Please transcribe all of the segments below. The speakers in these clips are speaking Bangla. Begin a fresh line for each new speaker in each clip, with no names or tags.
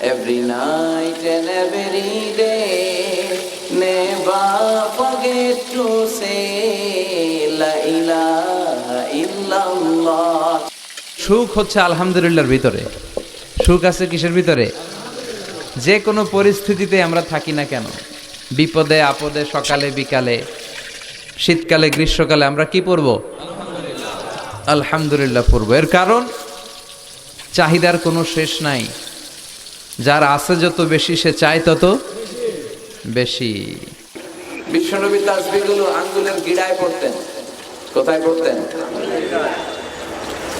every night and every day, never forget to say La ilaha illallah.
সুখ হচ্ছে আলহামদুলিল্লাহর ভিতরে। সুখ আছে কিসের ভিতরে? যে কোনো পরিস্থিতিতে আমরা থাকি না কেন। বিপদে আপদে সকালে বিকালে শীতকালে গ্রীষ্মকালে আমরা কি পড়ব আলহামদুলিল্লাহ পরব। এর কারণ চাহিদার কোনো শেষ নাই। যার আছে যত বেশি, সে চায় তত বেশি।
বিশ্বনবী তাসবিগুলো আঙ্গুলের গিড়ায় পড়তেন। কোথায় পড়তেন?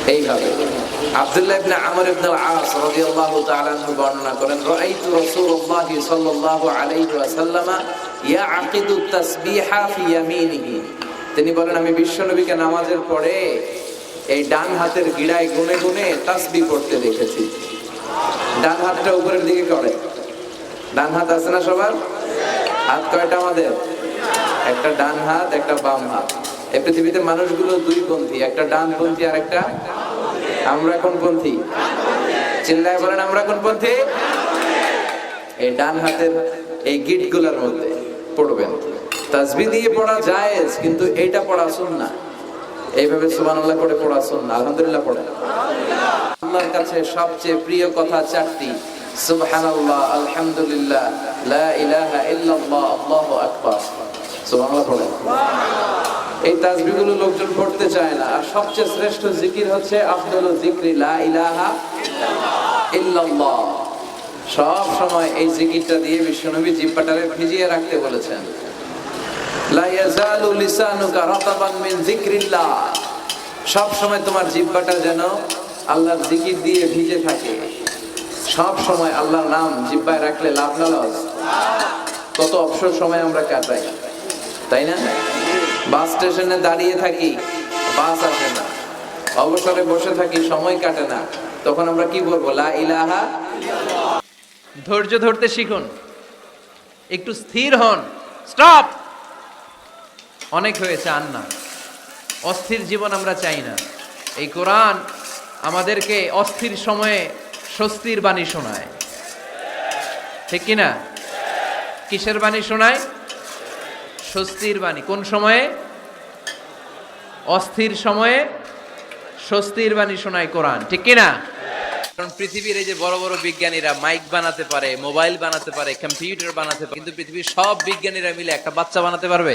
এইভাবে। আব্দুল্লাহ ইবনে আমর ইবনে আল-আস রাদিয়াল্লাহু তাআলা বর্ণনা করেন, রাআইতু রাসূলুল্লাহ সাল্লাল্লাহু আলাইহি ওয়াসাল্লাম ইয়াকিদু তাসবিহা ফি ইয়ামিনিহি। তিনি বলেন, আমি বিশ্বনবীকে নামাজের পরে এই ডান হাতের গিড়ায় গুনে গুনে তাসবিহ পড়তে দেখেছি। ডান হাতটা উপরের দিকে করে। ডান হাত আছে না সবার? হাত কয়টা আমাদের? একটা ডান হাত, একটা বাম হাত। এই পৃথিবীতে মানুষগুলো দুই পন্থী, একটা ডান পন্থী আর একটা আমরা কোন পন্থী? চিল্লায় বলেন, আমরা কোন পন্থী? এই ডান হাতের এই গিটগুলার মধ্যে পড়বেন। তাসবি দিয়ে পড়া জায়েজ, কিন্তু এইটা পড়া শুন না এইভাবে সুবহানাল্লাহ করে পড়া শুন না আলহামদুলিল্লাহ পড়ে আল্লাহর কাছে সবচেয়ে প্রিয় কথা চারটি। সুবহানাল্লাহ, আলহামদুলিল্লাহ, লা ইলাহা ইল্লাল্লাহ, আল্লাহু আকবার। সুবহানাল্লাহ এই তাসবিহগুলো লোকজন পড়তে চায় না। আর সবচেয়ে শ্রেষ্ঠ জিকির হচ্ছে জিকরি, লা ইলাহা ইল্লাল্লাহ। সব সময় এই জিকিরটা দিয়ে বিশ্বনবী জিব্বাটারে ভিজিয়ে রাখতে বলেছেন। লা ইয়াজালু লিসানুকা রাতাবান মিন যিকরিল্লাহ সব সময় তোমার জিব্বাটা যেন আল্লাহর জিকির দিয়ে ভিজে থাকে। সব সময় আল্লাহর নাম জিব্বায় রাখলে লাভ না লস। কত অবসর সময় আমরা কাটাই তাই না? বাস স্টেশনে দাঁড়িয়ে থাকি, বাস আসে না। অবসরে বসে থাকি, সময় কাটে না। তখন আমরা কি বলব? লা ইলাহা
ধৈর্য ধরতে শিখুন। একটু স্থির হন। স্টপ! অনেক হয়েছে আন্না অস্থির জীবন আমরা চাই না। এই কোরআন আমাদেরকে অস্থির সময়ে স্বস্তির বাণী শোনায়। ঠিক কিনা কিসের বাণী শোনায়? স্বস্তির বাণী। কোন সময়ে? অস্থির সময়ে স্বস্তির বাণী শোনায় কোরআন। ঠিক কিনা কারণ পৃথিবীর এই যে বড় বড় বিজ্ঞানীরা মাইক বানাতে পারে, মোবাইল বানাতে পারে, কম্পিউটার বানাতে পারে, কিন্তু পৃথিবীর সব বিজ্ঞানীরা মিলে একটা বাচ্চা বানাতে পারবে?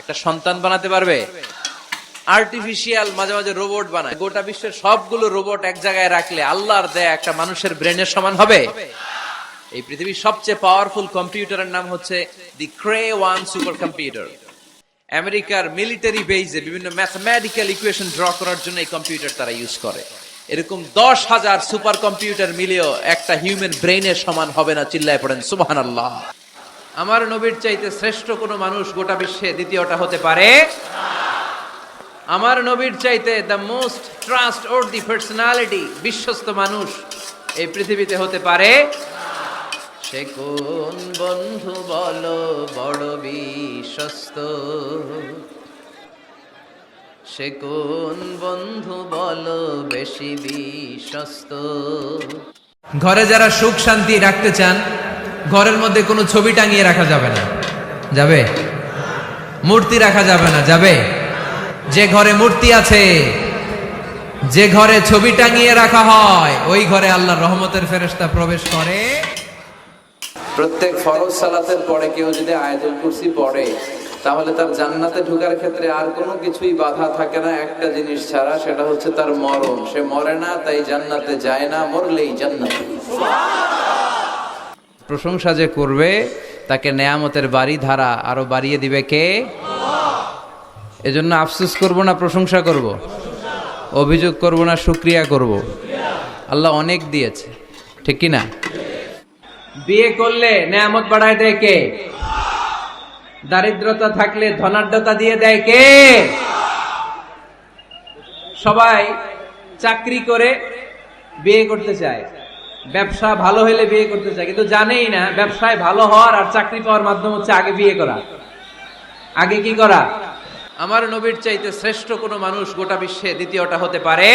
একটা সন্তান বানাতে পারবে? আর্টিফিশিয়াল মাঝে মাঝে রোবট বানায়। গোটা বিশ্বের সবগুলো রোবট এক জায়গায় রাখলে আল্লাহর দেয়া একটা মানুষের ব্রেনের সমান হবে? এই পৃথিবীর সবচেয়ে পাওয়ারফুল কম্পিউটারের নাম হচ্ছে the Cray one super computer আমেরিকার মিলিটারি বেইজে বিভিন্ন ম্যাথমেটিক্যাল ইকুয়েশন ড্র করার জন্য এই কম্পিউটার তারা ইউজ করে। এরকম দশ হাজার সুপার কম্পিউটার মিলেও একটা হিউম্যান ব্রেনের সমান হবে না চিল্লায় পড়েন সুবাহান আল্লাহ আমার নবীর চাইতে শ্রেষ্ঠ কোনো মানুষ গোটা বিশ্বে দ্বিতীয়টা হতে পারে? আমার নবীর চাইতে the most trustworthy the personality বিশ্বস্ত মানুষ এই পৃথিবীতে হতে পারে সে কোন বন্ধু বলো বড় বিশ্বস্ত? সে কোন বন্ধু বলো বেশি বিশ্বস্ত? ঘরে যারা সুখ শান্তি রাখতে চান, ঘরের মধ্যে কোনো ছবি টাঙিয়ে রাখা যাবে না। যাবে? মূর্তি রাখা যাবে না, যাবে? যে ঘরে মূর্তি আছে, যে ঘরে ছবি টাঙিয়ে রাখা হয়, ওই ঘরে আল্লাহর রহমতের ফেরেশতা প্রবেশ করে।
প্রত্যেক ফরজ সালাতের পরে কেউ যদি আয়াতুল কুরসি পড়ে, তাহলে তার জান্নাতে ঢোকার ক্ষেত্রে আর কোনো কিছুই বাধা থাকে না। একটা জিনিস ছাড়া, সেটা হচ্ছে তার মরণ। সে মরে না, তাই জান্নাতে যায় না, মরলেই জান্নাতে।
প্রশংসা যে করবে, তাকে নেয়ামতের বাড়ি ধারা আরও বাড়িয়ে দিবে কে? এজন্য আফসোস করব না, প্রশংসা করব। অভিযোগ করব না, সুক্রিয়া করব। আল্লাহ অনেক দিয়েছে, ঠিক কি না? বিয়ে করলে নেয়ামত বাড়ায় দেয় কে? দারিদ্রতা থাকলে ধনাঢ্যতা দিয়ে দেয় কে? সবাই চাকরি করে বিয়ে করতে চায়। ব্যবসা ভালো হলে বিয়ে করতে চায়, কিন্তু জানেই না, ব্যবসায় ভালো হওয়ার আর চাকরি পাওয়ার মাধ্যম হচ্ছে আগে বিয়ে করা। আগে কি করা? আমার নবীর চাইতে শ্রেষ্ঠ কোনো মানুষ গোটা বিশ্বে দ্বিতীয়টা হতে পারে?